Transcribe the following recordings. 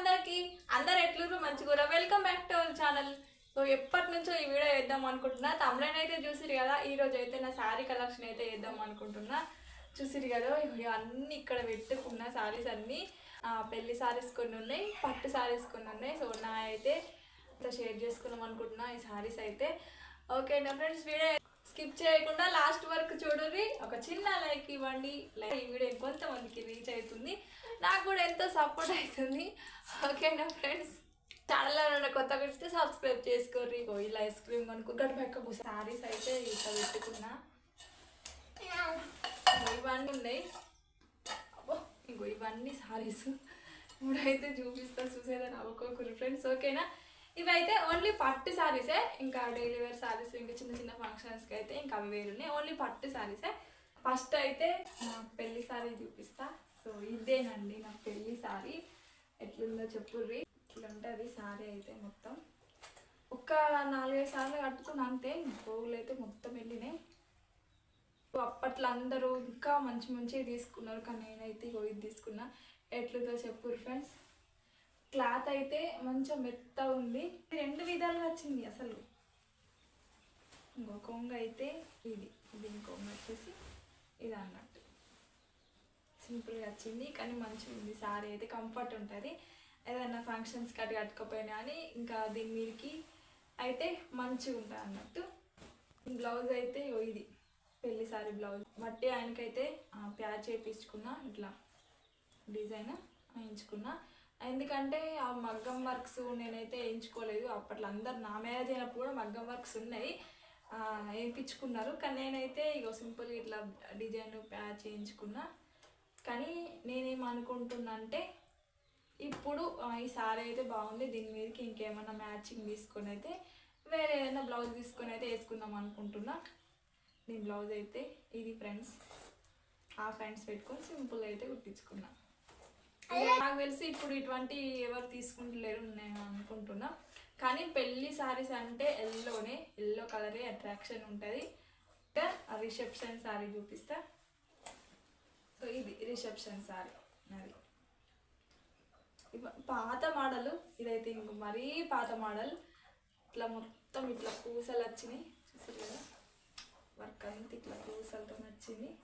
అందరికి అందరు ఎట్లురు మంచిగా welcome back to our channel so ఎప్పటి నుంచో ఈ వీడియో వేద్దాం అనుకుంటున్నా. తమ్లైన్ అయితే చూసిరు కదా? ఈ రోజు అయితే నా శారీ కలెక్షన్ అయితే వేద్దాం అనుకుంటున్నా. చూసిరు కదా? ఇవి అన్ని ఇక్కడ పెట్టుకున్న శారీస్ అన్నీ. పెళ్ళి శారీస్ కొన్ని ఉన్నాయి పట్టు శారీస్ కొన్ని ఉన్నాయి. సో నా అయితే ఇట్లా షేర్ చేసుకుందాం అనుకుంటున్నా ఈ శారీస్ అయితే. ఓకే నా ఫ్రెండ్స్ వీడియో స్కిప్ చేయకుండా లాస్ట్ వరకు చూడండి. ఒక చిన్న లైక్ ఇవ్వండి. లైక్ ఈ వీడియో కొంతమందికి రీచ్ అవుతుంది. నాకు కూడా ఎంతో సపోర్ట్ అవుతుంది ఓకేనా ఫ్రెండ్స్ ఛానల్లో ఉన్న కొత్త వస్తే సబ్స్క్రైబ్ చేసుకోర్రి. ఇగో ఇలా ఐస్ క్రీమ్ కొనుక్కో పక్క శారీస్ అయితే ఇట్లా పెట్టుకున్నా. ఇవన్నీ ఉన్నాయి. అబ్బో ఇంకో ఇవన్నీ శారీస్ ఇప్పుడైతే చూపిస్తా చూసేదని అవ్వకోకరు ఫ్రెండ్స్ ఓకేనా ఇవైతే ఓన్లీ పట్టు శారీసే ఇంకా డైలీ వేర్ శారీస్ ఇంకా చిన్న చిన్న ఫంక్షన్స్కి అయితే ఇంకా అవి వేరున్నాయి. ఓన్లీ పట్టు శారీసే ఫస్ట్ అయితే పెళ్ళి సారీ చూపిస్తా. సో ఇదేనండి నా పెళ్ళి సారీ. ఎట్లుందో చెప్పుర్రి. ఇట్లా అది సారీ అయితే మొత్తం. ఒక్క నాలుగైదు సార్లు కట్టుకున్నా అంతే పోగులు అయితే మొత్తం వెళ్ళినాయి. అప్పట్లో అందరూ ఇంకా మంచి మంచిగా తీసుకున్నారు కానీ నేనైతే ఇగో ఇది తీసుకున్నా. ఎట్లుందో చెప్పుర్రి ఫ్రెండ్స్. క్లాత్ అయితే మంచిగా మెత్త ఉంది. రెండు విధాలుగా వచ్చింది అసలు. ఇంకో కొంగ అయితే ఇది ఇది ఇంకొంగ వచ్చేసి ఇది అన్నట్టు సింపుల్గా వచ్చింది. కానీ మంచిగా ఉంది. సారీ అయితే కంఫర్ట్ ఉంటుంది. ఏదైనా ఫంక్షన్స్ కట్టి కట్టుకోపోయినా అని ఇంకా దీని మీదకి అయితే మంచిగా ఉంటుంది అన్నట్టు. బ్లౌజ్ అయితే ఇది. పెళ్ళి సారీ బ్లౌజ్. బట్టి ఆయనకైతే ప్యాచ్ చేయించుకున్నా ఇట్లా డిజైన్ వేయించుకున్నా. ఎందుకంటే ఆ మగ్గం వర్క్స్ నేనైతే వేయించుకోలేదు. అప్పట్లో అందరు నా మ్యారేజ్ అయినప్పుడు కూడా మగ్గం వర్క్స్ ఉన్నాయి. వేయించుకున్నారు. కానీ నేనైతే ఇగో సింపుల్గా ఇట్లా డిజైన్ ప్యాచ్ చేయించుకున్నా కానీ నేనేమనుకుంటున్నా అంటే ఇప్పుడు ఈ సారీ అయితే బాగుంది దీని మీదకి ఇంకేమన్నా మ్యాచింగ్ తీసుకొని అయితే వేరే ఏదైనా బ్లౌజ్ తీసుకొని అయితే వేసుకుందాం అనుకుంటున్నా. దీని బ్లౌజ్ అయితే ఇది ఫ్రెండ్స్. ఆ ఫ్రెండ్స్ పెట్టుకొని సింపుల్ అయితే కుట్టించుకున్నా. నాకు తెలిసి ఇప్పుడు ఇటువంటి ఎవరు తీసుకుంటలేరు నేను అనుకుంటున్నా. కానీ పెళ్ళి సారీస్ అంటే ఎల్లోనే ఎల్లో కలరే అట్రాక్షన్ ఉంటుంది. రిసెప్షన్ సారీ చూపిస్తా. ఇది రిసెప్షన్ సారీ. అది ఇవ- పాత మోడల్ ఇదైతే ఇంక మరీ పాత మోడల్ ఇట్లా మొత్తం ఇట్లా పూసలు వచ్చినాయి. చూసారు కదా? వర్క్ అంతా ఇట్లా పూసలతో నచ్చింది.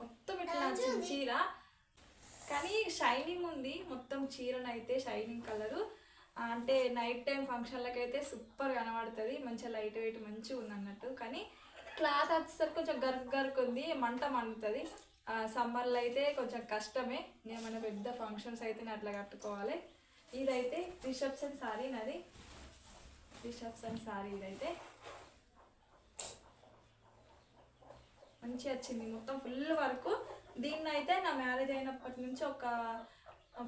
మొత్తం ఇట్లా నచ్చింది చీర. కానీ షైనింగ్ ఉంది. మొత్తం చీరనైతే షైనింగ్ కలరు. అంటే నైట్ టైం ఫంక్షన్లకి అయితే సూపర్ కనబడుతుంది. మంచిగా లైట్ వెయిట్ మంచిగా ఉంది అన్నట్టు కానీ క్లాత్ వచ్చేసరికి కొంచెం గరుకు గరుకు ఉంది. మంట మండుతుంది. సమ్మర్లో అయితే కొంచెం కష్టమే. ఏమైనా పెద్ద ఫంక్షన్స్ అయితే నేను అట్లా కట్టుకోవాలి. ఇదైతే రిసెప్షన్ సారీ నాది. రిసెప్షన్ సారీ ఇదైతే. మంచిగా వచ్చింది. మొత్తం ఫుల్ వరకు దీన్ని అయితే నా మ్యారేజ్ అయినప్పటి నుంచి ఒక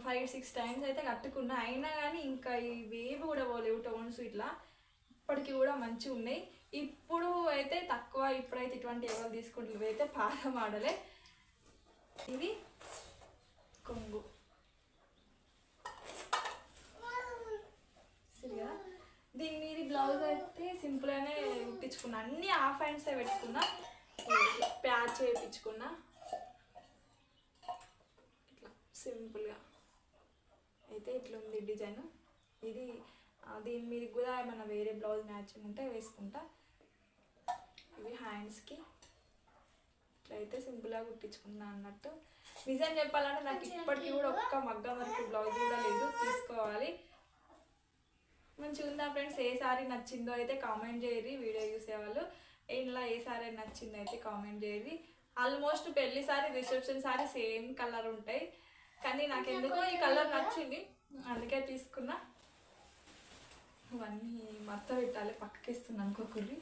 ఫైవ్ సిక్స్ టైమ్స్ అయితే కట్టుకున్నా. అయినా కానీ ఇంకా ఇవేవి కూడా పోలేవు టోన్స్ ఇట్లా. ఇప్పటికి కూడా మంచిగా ఉన్నాయి ఇప్పుడు అయితే తక్కువ. ఇప్పుడైతే ఇటువంటి ఎవరు తీసుకుంటారు అయితే పాత మాడలే ఇది కొంగు సరిగా దీని మీద బ్లౌజ్ అయితే సింపుల్గానే కుట్టించుకున్నా. అన్ని హాఫ్ హ్యాండ్సే పెట్టుకున్నా. ప్యాచ్ వేయించుకున్నా ఇట్లా సింపుల్గా అయితే ఇట్లా ఉంది డిజైన్. ఇది దీని మీద కూడా ఏమైనా వేరే బ్లౌజ్ మ్యాచింగ్ ఉంటే వేసుకుంటా. ఇవి హ్యాండ్స్కి అయితే సింపుల్గా కుట్టించుకున్నా అన్నట్టు. నిజం చెప్పాలంటే నాకు ఇప్పటికీ కూడా ఒక్క మగ్గం వరకు బ్లౌజ్ కూడా లేదు తీసుకోవాలి. మంచిగా ఉందా ఫ్రెండ్స్? ఏ సారీ నచ్చిందో అయితే కామెంట్ చేయరి వీడియో చూసేవాళ్ళు. ఇంట్లో ఏ సారీ నచ్చిందో అయితే కామెంట్ చేయరి ఆల్మోస్ట్ పెళ్ళి saree reception saree same colour ఉంటాయి. కానీ నాకు ఎందుకో ఈ కలర్ నచ్చింది. అందుకే తీసుకున్నా. ఇవన్నీ మత్త పెట్టాలి పక్కకిస్తున్నాను అనుకోకూడదు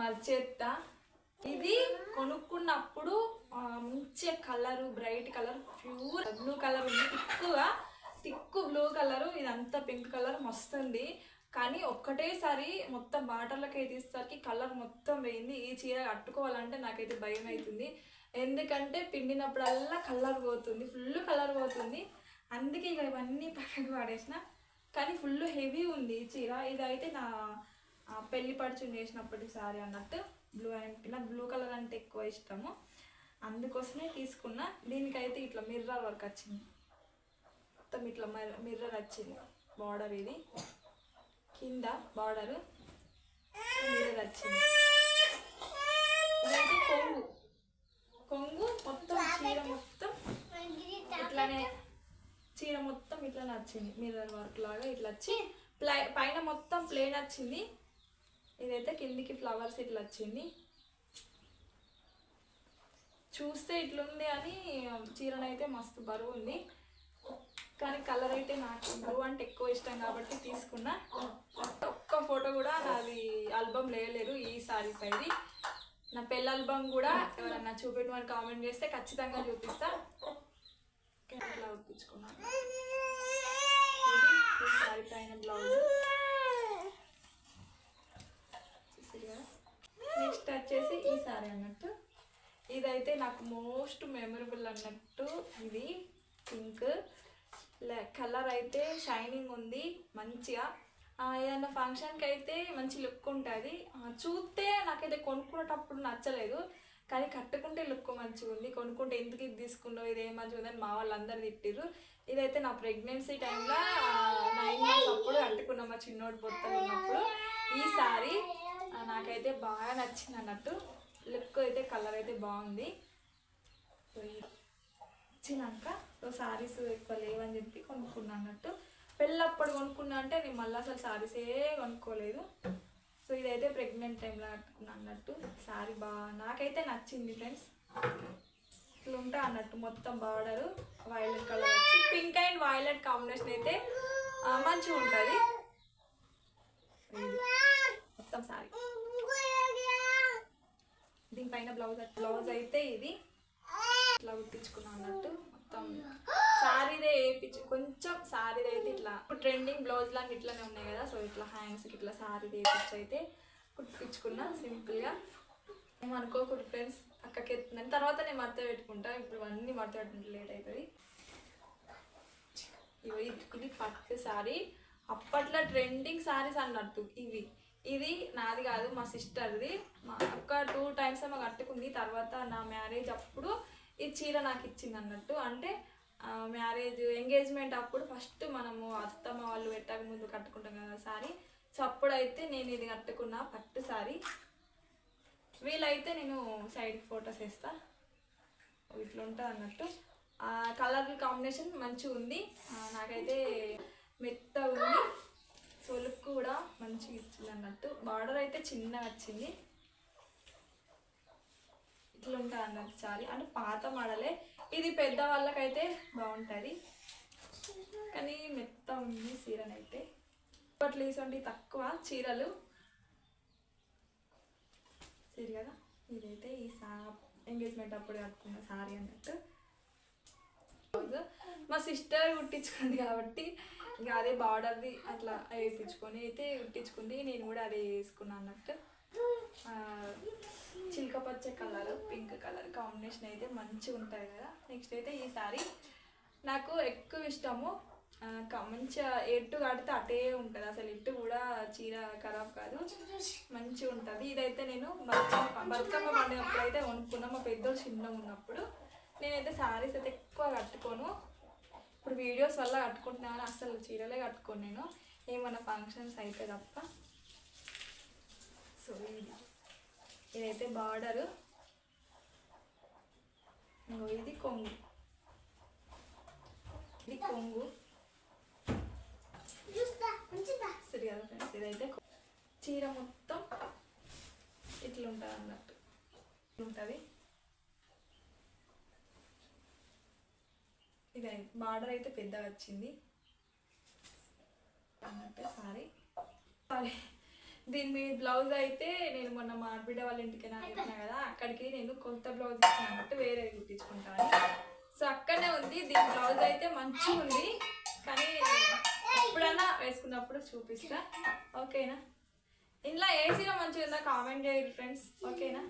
మర్చేత్తా. ఇది కొనుక్కున్నప్పుడు మంచి colour colour bright colour pure blue colour ఉంది. తిక్కుగా తిక్కు బ్లూ కలరు ఇదంతా పింక్ కలర్ మస్తుంది. కానీ ఒక్కటేసారి మొత్తం బాటర్లకి అయితేసరికి కలర్ మొత్తం పోయింది. ఈ చీర కట్టుకోవాలంటే నాకైతే భయం అవుతుంది. ఎందుకంటే పిండినప్పుడల్లా కలర్ పోతుంది ఫుల్ కలర్ పోతుంది. అందుకే ఇక ఇవన్నీ పక్కకు పడేసిన. కానీ ఫుల్ హెవీ ఉంది ఈ చీర. ఇదైతే నా పెళ్ళి పడుచుని చేసినప్పటి సారీ అన్నట్టు. బ్లూ అండ్ నాకు బ్లూ కలర్ అంటే ఎక్కువ ఇష్టము. అందుకోసమే తీసుకున్నా. దీనికైతే ఇట్లా మిర్రర్ వర్క్ వచ్చింది. మొత్తం ఇట్లా మిర్రర్ వచ్చింది. బార్డర్ ఇది. కింద బార్డరు. మిర్రర్ వచ్చింది. ఇదైతే కొంగు. కొంగు మొత్తం చీర మొత్తం ఇట్లానే చీర మొత్తం ఇట్లానే వచ్చింది. మిర్రర్ వర్క్ లాగా ఇట్లా వచ్చి ప్లై పైన మొత్తం ప్లేన్ వచ్చింది. ఇదైతే కిందికి ఫ్లవర్స్ ఇట్లా వచ్చింది. చూస్తే ఇట్లుంది అని చీరనైతే మస్తు బరువు ఉంది. కానీ కలర్ అయితే నాకు బ్లూ అంటే ఎక్కువ ఇష్టం కాబట్టి తీసుకున్నా. ఒక్క ఫోటో కూడా నాది ఆల్బమ్ లేయలేరు ఈ సారీ పైది. నా పెళ్ళి ఆల్బమ్ కూడా ఎవరన్నా చూపెట్టమని కామెంట్ చేస్తే ఖచ్చితంగా చూపిస్తా. ఇట్లా ఒప్పించుకున్నాను ఇది ఈ సారీ పైన బ్లౌజ్ చూసారు కదా నెక్స్ట్ వచ్చేసి ఈ సారీ అన్నట్టు. ఇదైతే నాకు మోస్ట్ మెమరబుల్ అన్నట్టు. ఇది పింక్. కలర్ అయితే షైనింగ్ ఉంది మంచిగా. ఏదైనా ఫంక్షన్కి అయితే మంచి లుక్ ఉంటుంది. చూస్తే నాకైతే కొనుక్కునేటప్పుడు నచ్చలేదు కానీ కట్టుకుంటే లుక్ మంచిగా ఉంది. కొనుక్కుంటే ఎందుకు ఇది తీసుకున్నావు ఇది ఏం మంచిగా ఉందని మా వాళ్ళందరూ తిట్టిర్రు. ఇదైతే నా ప్రెగ్నెన్సీ టైంలో నైన్ మంత్స్ అప్పుడు కట్టుకున్నాం మా చిన్నోడు బొత్తలు ఉన్నప్పుడు. ఈ సారీ నాకైతే బాగా నచ్చింది అన్నట్టు. లుక్ అయితే కలర్ అయితే బాగుంది. వచ్చినాక సో శారీస్ ఎక్కువ లేవని చెప్పి కొనుక్కున్నా అన్నట్టు. పెళ్ళప్పుడు కొనుక్కున్నా అంటే నేను మళ్ళీ అసలు సారీసే కొనుక్కోలేదు. సో ఇదైతే ప్రెగ్నెంట్ టైంలో కట్టుకున్నా అన్నట్టు. సారీ బాగా నాకైతే నచ్చింది ఫ్రెండ్స్. ఇట్లా ఉంటా అన్నట్టు మొత్తం బార్డరు వైలెట్ కలర్ వచ్చి పింక్ అండ్ వైలెట్ కాంబినేషన్ అయితే మంచిగా ఉంటుంది. మొత్తం సారీ. దీనిపైన బ్లౌజ్ బ్లౌజ్ అయితే ఇది. ఇట్లా కుట్టించుకున్నాను అన్నట్టు మొత్తం. శారీదే వేయించు కొంచెం శారీదే అయితే ఇట్లా. ట్రెండింగ్ బ్లౌజ్ లాగా ఇట్లానే ఉన్నాయి కదా సో ఇట్లా హ్యాండ్స్కి ఇట్లా సారీది వేయించు అయితే కుట్టించుకున్నా సింపుల్గా ఏమనుకోకూడదు ఫ్రెండ్స్ అక్కకి ఎత్తుందని తర్వాత నేను మడత పెట్టుకుంటా. ఇప్పుడు అన్నీ మడత పెట్టుకుంటే లేట్ అవుతుంది ఇవి ఇది పట్టు శారీ అప్పట్లో ట్రెండింగ్ శారీస్ అన్నట్టు ఇవి. ఇది నాది కాదు మా సిస్టర్ది. మా ఒక టూ టైమ్స్ ఏమో కట్టుకుంది. తర్వాత నా మ్యారేజ్ అప్పుడు ఈ చీర నాకు ఇచ్చింది అన్నట్టు. అంటే మ్యారేజ్ ఎంగేజ్మెంట్ అప్పుడు ఫస్ట్ మనము అత్తమ్మ వాళ్ళు పెట్టక ముందు కట్టుకుంటాం కదా సారీ. సో అప్పుడైతే నేను ఇది కట్టుకున్నా పట్టు సారీ. వీలైతే నేను సైడ్ ఫొటోస్ వేస్తా. ఇట్లా ఉంటుంది అన్నట్టు. కలర్ కాంబినేషన్ మంచిగా ఉంది నాకైతే మెత్తగా ఉంది సో లుక్ కూడా మంచిగా ఇచ్చింది అన్నట్టు బార్డర్ అయితే చిన్నగా వచ్చింది. ఇట్లా ఉంటుంది అన్నట్టు సారీ అంటే పాత మోడలే. ఇది పెద్ద వాళ్ళకైతే బాగుంటుంది. కానీ మెత్త ఉంది చీరనైతే. ఇప్పట్లో ఇటువంటి తక్కువ చీరలు. సరి కదా. ఇదైతే ఈ సా ఎంగేజ్మెంట్ అప్పుడు కట్టుకున్న సారీ అన్నట్టు. మా సిస్టర్ కుట్టించుకుంది కాబట్టి ఇంకా అదే బార్డర్ది అట్లా వేయించుకొని అయితే కుట్టించుకుంది నేను కూడా అదే వేసుకున్నాను అన్నట్టు. చిలక పచ్చ కలర్ పింక్ కలర్ కాంబినేషన్ అయితే మంచిగా ఉంటుంది కదా. నెక్స్ట్ అయితే ఈ సారీ నాకు ఎక్కువ ఇష్టము. మంచిగా ఎట్టు కడితే అటే ఉంటుంది. అసలు ఇట్టు కూడా చీర ఖరాబ్ కాదు. మంచిగా ఉంటుంది. ఇదైతే నేను బతుకమ్మ బతుకమ్మ పండుగప్పుడు అయితే కొనుక్కున్నా. మా పెద్దోళ్ళు చిన్నగా ఉన్నప్పుడు. నేనైతే శారీస్ అయితే ఎక్కువ కట్టుకోను. ఇప్పుడు వీడియోస్ వల్ల కట్టుకుంటున్నా కానీ అసలు చీరలే కట్టుకోను నేను. ఏమన్నా ఫంక్షన్స్ అయితే తప్ప. సో ఇది. ఇదైతే బార్డరు ఇంకో ఇది కొంగు. ఇది కొంగు. సరి కదా ఫ్రెండ్స్ ఇదైతే చీర మొత్తం ఇట్లా ఉంటుంది అన్నట్టు ఉంటుంది ఇది బార్డర్ అయితే పెద్దగా వచ్చింది. అన్నట్టు సారీ. సారీ. దీని మీ బ్లౌజ్ అయితే నేను మొన్న మా ఆడబిడ్డ వాళ్ళ ఇంటికి నా కదా అక్కడికి నేను కొత్త బ్లౌజ్ ఇచ్చిన వేరే కుట్టించుకుంటాను సో అక్కడనే ఉంది దీని బ్లౌజ్ అయితే మంచిగా ఉంది. కానీ ఎప్పుడన్నా వేసుకున్నప్పుడు చూపిస్తా. ఓకేనా? ఇంట్లో ఏ సీర మంచిగా ఉందా కామెంట్ చేయండి ఫ్రెండ్స్. ఓకేనా?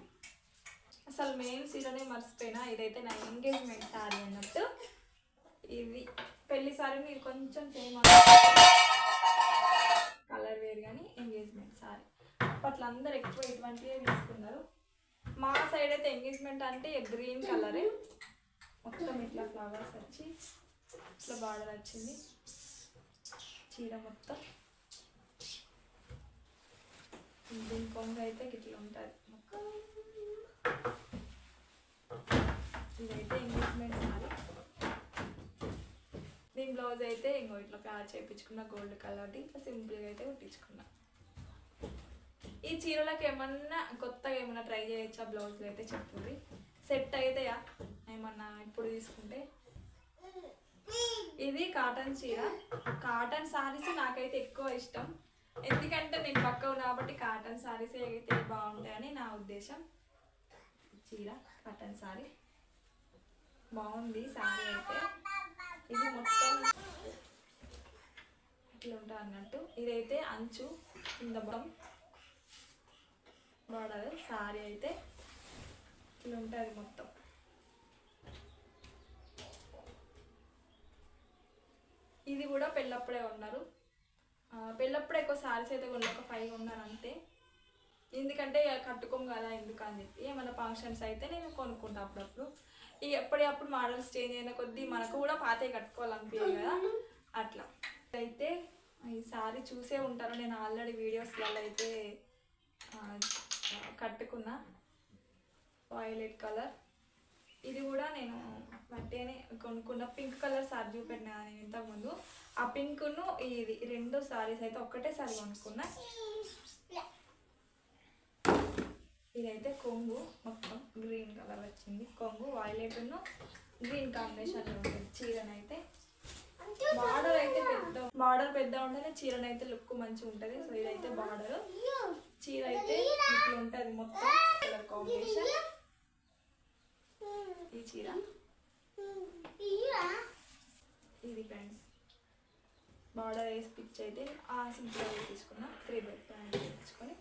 అసలు మెయిన్ సీరనే మర్చిపోయినా. ఇదైతే నా ఎంగేజ్మెంట్ సారీ అన్నట్టు. ఇది పెళ్ళి సారీ మీరు కొంచెం సేమ్ కలర్ వేరు కానీ ఎంగేజ్మెంట్ సారీ. అప్పట్లో అందరు ఎక్కువ ఇటువంటివే తీసుకున్నారు. మా సైడ్ అయితే ఎంగేజ్మెంట్ అంటే గ్రీన్ కలరే మొత్తం ఇట్లా ఫ్లవర్స్ వచ్చి ఇట్లా బార్డర్ వచ్చింది. చీర మొత్తం. దీని కొంగ అయితే ఇట్లా ఉంటుంది. ఇదైతే ఎంగేజ్మెంట్ సారీ. దీని బ్లౌజ్ అయితే ఇంకో ఇట్లా ప్యాచ్ చేయించుకున్న గోల్డ్ కలర్ది ఇట్లా సింపుల్గా అయితే కుట్టించుకున్నా. ఈ చీరలకు ఏమన్నా కొత్తగా ఏమన్నా ట్రై చేయొచ్చా బ్లౌజ్లు అయితే చెప్తుంది సెట్ అవుతాయా ఏమన్నా ఇప్పుడు తీసుకుంటే? ఇది కాటన్ చీర. కాటన్ సారీస్ నాకైతే ఎక్కువ ఇష్టం. ఎందుకంటే నేను పక్క ఉన్నా కాబట్టి కాటన్ సారీస్ అయితే బాగుంటాయని నా ఉద్దేశం. చీర కాటన్ సారీ. బాగుంది సారీ అయితే. ఇది మొత్తం ఇట్లా ఉంటుంది అన్నట్టు. ఇదైతే అంచు కింద బం బార్డర్ సారీ అయితే ఇట్లా ఉంటుంది మొత్తం. ఇది కూడా పెళ్ళప్పుడే ఉన్నారు పెళ్ళప్పుడే ఎక్కువ సారీస్ అయితే కొన్ని ఒక ఫైవ్ ఉన్నారు అంతే. ఎందుకంటే ఇక కట్టుకోం కదా ఎందుకు అని చెప్పి. ఏమైనా ఫంక్షన్స్ అయితే నేను కొనుక్కుంటా అప్పుడప్పుడు. ఇక ఎప్పటికప్పుడు మోడల్స్ చేంజ్ అయిన కొద్దీ మనకు కూడా పాతే కట్టుకోవాలనిపించదు కదా. అట్లా. అయితే ఈ సారీ చూసే ఉంటారు నేను ఆల్రెడీ వీడియోస్లలో అయితే కట్టుకున్న కట్టుకున్నా. వైలెట్ కలర్ ఇది కూడా నేను మట్టేనే కొనుక్కున్న. పింక్ కలర్ సారీ చూపెట్టిన నేను ఇంతకుముందు. ఆ పింక్ను ఇది రెండు సారీస్ అయితే ఒక్కటేసారి కొనుక్కున్నా. ఇదైతే కొంగు. మొత్తం గ్రీన్ కలర్ వచ్చింది. కొంగు వాయిలెట్ను గ్రీన్ కాంబినేషన్లో ఉంటుంది చీరనైతే. బార్డర్ అయితే పెద్ద బార్డర్ పెద్ద ఉంటేనే చీరనైతే లుక్ మంచిగా ఉంటుంది. సో ఇదైతే బార్డర్. చీర అయితే ఇట్లా ఉంటుంది మొత్తం కలర్ కాంబినేషన్. ఈ చీర. ఇది ఫ్రెండ్స్. బార్డర్ వేసి పిచ్ అయితే ఆ సింపుల్ తీసుకున్నా త్రీ బెడ్ ప్యాంట్ తెచ్చుకొని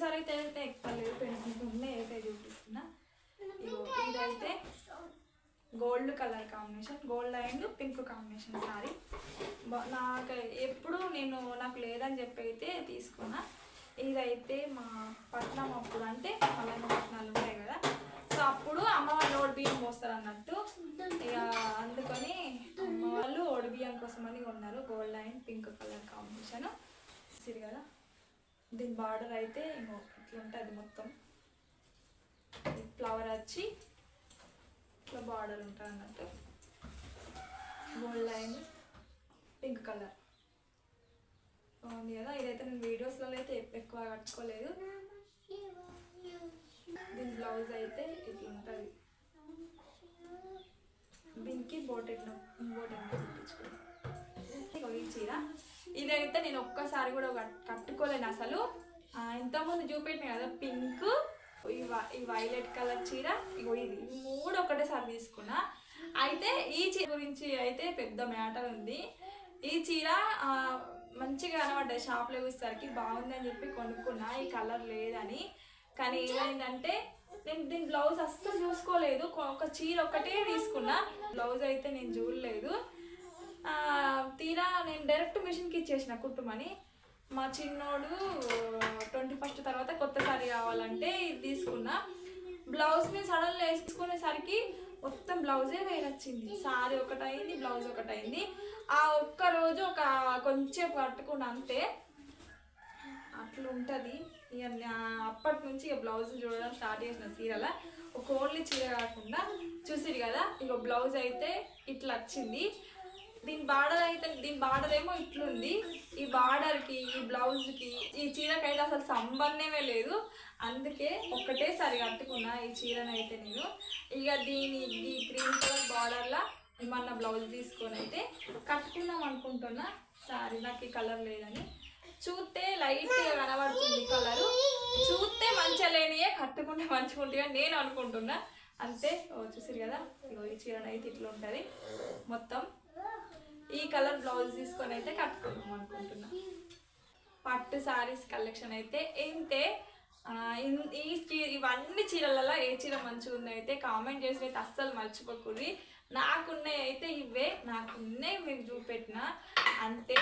సరే అయితే అయితే ఎక్కువ లేదు పెయింటింగ్ ఉన్నాయి అయితే చూపిస్తున్నా ఇగో ఇదైతే gold colour combination gold and pink combination saree. నాకు ఎప్పుడు నేను నాకు లేదని చెప్పి అయితే తీసుకున్నా. ఇదైతే మా పట్నం అప్పుడు అంటే పలానా పట్నాలు ఉన్నాయి కదా. సో అప్పుడు అమ్మ వాళ్ళు ఓడి బియ్యం పోస్తారు అన్నట్టు ఇక అందుకని అమ్మ వాళ్ళు ఓడి బియ్యం కోసం అని కొన్నారు gold and pink colour combination. సిరి కదా దీని బార్డర్ అయితే ఇంకో ఇట్లా ఉంటుంది మొత్తం ఫ్లవర్ వచ్చి ఇట్లా బార్డర్ ఉంటుంది అన్నట్టు గోల్డ్ లైన్ పింక్ కలర్ బాగుంది కదా? ఇదైతే నేను వీడియోస్లో అయితే ఎక్కువ కట్టుకోలేదు దీని బ్లౌజ్ అయితే ఇట్లా ఉంటుంది. దీనికి బోటెట్ బోటెట్ కుట్టించుకున్నాను ఇగో ఈ చీర. ఇదైతే నేను ఒక్కసారి కూడా కట్- కట్టుకోలేను అసలు. ఇంతకుముందు చూపెట్టిన కదా పింక్ ఈ వై- ఈ వైలెట్ కలర్ చీర ఇగో ఇది. ఈ మూడు ఒకటేసారి తీసుకున్నా. అయితే ఈ చీర గురించి అయితే పెద్ద మ్యాటర్ ఉంది. ఈ చీర మంచిగా కనబడ్డాయి షాప్లో చూసేసరికి బాగుందని చెప్పి కొనుక్కున్నా. ఈ కలర్ లేదని. కానీ ఏమైందంటే నేను దీని బ్లౌజ్ అస్సలు చూసుకోలేదు. ఒక చీర ఒకటే తీసుకున్నా. బ్లౌజ్ అయితే నేను చూడలేదు. తీరా నేను డైరెక్ట్ మిషన్కి ఇచ్చేసిన కుట్టుమని. మా చిన్నోడు ట్వంటీ ఫస్ట్ తర్వాత కొత్త సారీ కావాలంటే ఇది తీసుకున్నా. బ్లౌజ్ మీద సడన్గా వేసుకునేసరికి మొత్తం బ్లౌజే వేరొచ్చింది సారీ ఒకటి అయింది బ్లౌజ్ ఒకటి అయింది ఆ ఒక్క రోజు ఒక కొంచెం కట్టుకున్నా అంతే. అట్లా ఉంటుంది ఇక అప్పటి నుంచి ఇక బ్లౌజ్ చూడడం స్టార్ట్ చేసిన చీరల. ఒక ఓన్లీ చీర కాకుండా చూసిరు కదా ఇక బ్లౌజ్ అయితే ఇట్లా వచ్చింది. దీని బార్డర్ అయితే దీని బార్డర్ ఏమో ఇట్లుంది. ఈ బార్డర్కి ఈ బ్లౌజ్కి ఈ చీరకి అయితే అసలు సంబంధమే లేదు. అందుకే ఒక్కటేసారి కట్టుకున్నా ఈ చీరని అయితే నేను. ఇక దీని ఈ గ్రీన్ కలర్ బార్డర్లా ఏమన్నా బ్లౌజ్ తీసుకొని అయితే కట్టుకుందాం అనుకుంటున్నా. సారీ నాకు ఈ కలర్ లేదని. చూస్తే లైట్గా కనబడుతుంది కలరు. చూస్తే మంచిగా లేనియే కట్టుకుంటే మంచిగా నేను అనుకుంటున్నా. అంతే ఓ చూసారు కదా? ఈ చీరనైతే అయితే ఇట్లా ఉంటుంది మొత్తం ఈ కలర్ బ్లౌజ్ తీసుకొని అయితే కట్టుకుందాం అనుకుంటున్నా. పట్టు సారీస్ కలెక్షన్ అయితే ఏంటే ఇన్- ఈ చీర ఇవన్నీ చీరలలో ఏ చీర మంచిగా ఉందో అయితే కామెంట్ చేసి అయితే అస్సలు మర్చిపోకూడదు. నాకున్నాయి అయితే ఇవే. నాకున్నాయి మీకు చూపెట్టిన. అంతే.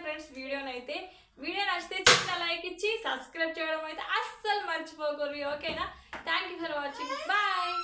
ఫ్రెండ్స్ వీడియోని అయితే వీడియో నచ్చితే చిన్న లైక్ ఇచ్చి సబ్స్క్రైబ్ చేయడం అయితే అస్సలు మర్చిపోకూడదు. ఓకేనా? Thank you for watching bye